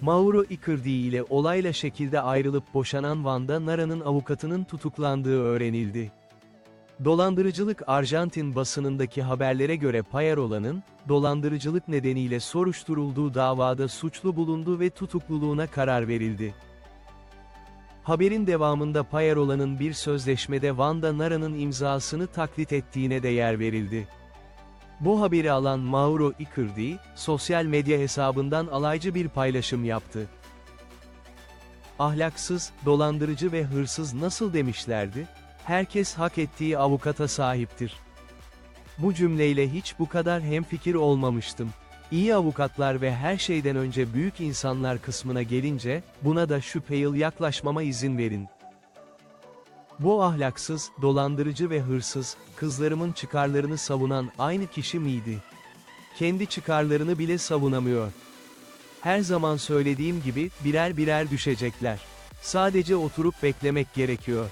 Mauro Icardi ile olayla şekilde ayrılıp boşanan Vanda Nara'nın avukatının tutuklandığı öğrenildi. Dolandırıcılık Arjantin basınındaki haberlere göre Payarola'nın, dolandırıcılık nedeniyle soruşturulduğu davada suçlu bulundu ve tutukluluğuna karar verildi. Haberin devamında Payarola'nın bir sözleşmede Vanda Nara'nın imzasını taklit ettiğine de yer verildi. Bu haberi alan Mauro Icardi, sosyal medya hesabından alaycı bir paylaşım yaptı. Ahlaksız, dolandırıcı ve hırsız nasıl demişlerdi? Herkes hak ettiği avukata sahiptir. Bu cümleyle hiç bu kadar hemfikir olmamıştım. İyi avukatlar ve her şeyden önce büyük insanlar kısmına gelince, buna da şüpheli yaklaşmama izin verin. Bu ahlaksız, dolandırıcı ve hırsız, kızlarımın çıkarlarını savunan aynı kişi miydi? Kendi çıkarlarını bile savunamıyor. Her zaman söylediğim gibi, birer birer düşecekler. Sadece oturup beklemek gerekiyor.